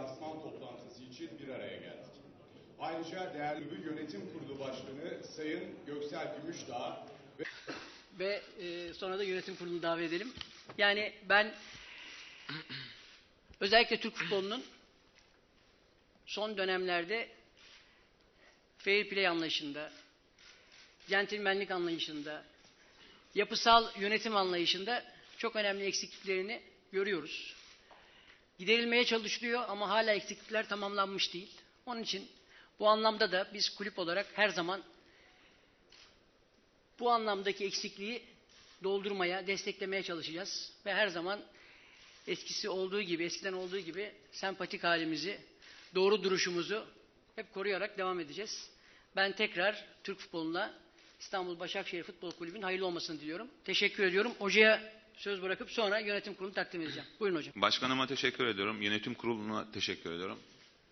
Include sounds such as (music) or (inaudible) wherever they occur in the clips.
lansman toplantısı için bir araya geldik. Ayrıca değerli yönetim kurulu başkanı Sayın Göksel Gümüşdağ ve ve e, sonra da yönetim kurulunu davet edelim. Yani ben özellikle Türk futbolunun son dönemlerde fair play anlayışında, centilmenlik anlayışında, yapısal yönetim anlayışında çok önemli eksikliklerini görüyoruz. Giderilmeye çalışılıyor ama hala eksiklikler tamamlanmış değil. Onun için bu anlamda da biz kulüp olarak her zaman bu anlamdaki eksikliği doldurmaya, desteklemeye çalışacağız. Ve her zaman eskisi olduğu gibi, eskiden olduğu gibi sempatik halimizi, doğru duruşumuzu hep koruyarak devam edeceğiz. Ben tekrar Türk futboluna İstanbul Başakşehir Futbol Kulübü'nün hayırlı olmasını diliyorum. Teşekkür ediyorum. Hocaya söz bırakıp sonra yönetim kurulunu takdim edeceğim. Buyurun hocam. Başkanıma teşekkür ediyorum. Yönetim kuruluna teşekkür ediyorum.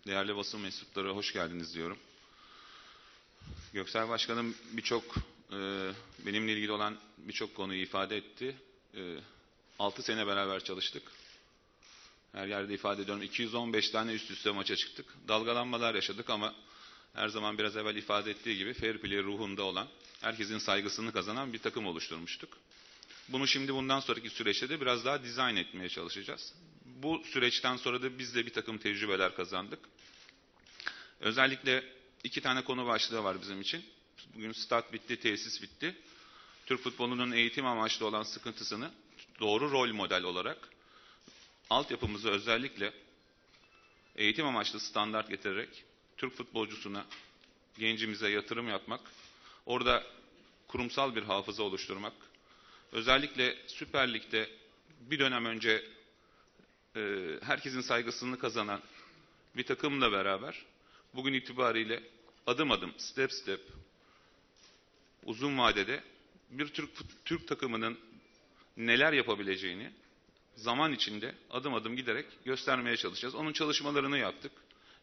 Değerli basın mensupları hoş geldiniz diyorum. Göksel Başkanım birçok e, benimle ilgili olan birçok konuyu ifade etti. E, 6 sene beraber çalıştık. Her yerde ifade ediyorum. 215 tane üst üste maça çıktık. Dalgalanmalar yaşadık ama her zaman biraz evvel ifade ettiği gibi fair play ruhunda olan, herkesin saygısını kazanan bir takım oluşturmuştuk. Bunu şimdi bundan sonraki süreçte de biraz daha dizayn etmeye çalışacağız. Bu süreçten sonra da biz de bir takım tecrübeler kazandık. Özellikle iki tane konu başlığı var bizim için. Bugün stat bitti, tesis bitti. Türk futbolunun eğitim amaçlı olan sıkıntısını doğru rol model olarak altyapımızı özellikle eğitim amaçlı standart getirerek Türk futbolcusuna, gencimize yatırım yapmak, orada kurumsal bir hafıza oluşturmak, özellikle Süper Lig'de bir dönem önce e, herkesin saygısını kazanan bir takımla beraber bugün itibariyle adım adım, step step, uzun vadede bir Türk Türk takımının neler yapabileceğini zaman içinde adım adım giderek göstermeye çalışacağız. Onun çalışmalarını yaptık.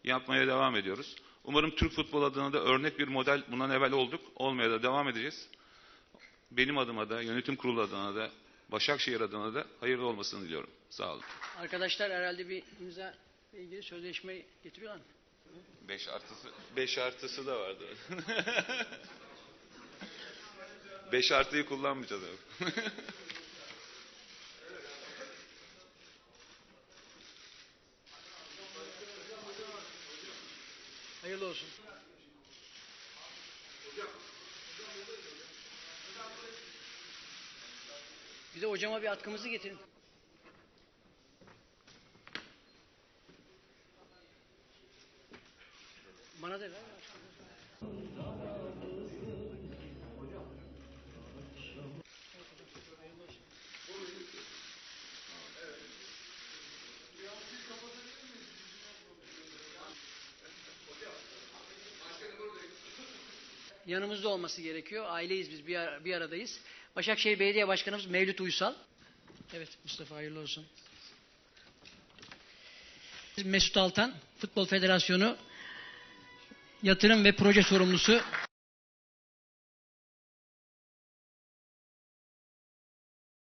Yapmaya devam ediyoruz. Umarım Türk futbol adına da örnek bir model bundan evvel olduk. Olmaya da devam edeceğiz. Benim adıma da, yönetim kurulu adına da, Başakşehir adına da hayırlı olmasını diliyorum. Sağ olun. Arkadaşlar herhalde bir imza ile ilgili sözleşme getiriyorlar mı? 5 artısı, 5 artısı da vardı. (laughs) 5 artıyı kullanmayacağız abi. Hayırlı olsun. Bir de hocama bir atkımızı getirin. Bana da ver. yanımızda olması gerekiyor. Aileyiz biz bir, ar- bir aradayız. Başakşehir Belediye Başkanımız Mevlüt Uysal. Evet Mustafa hayırlı olsun. Mesut Altan Futbol Federasyonu Yatırım ve Proje Sorumlusu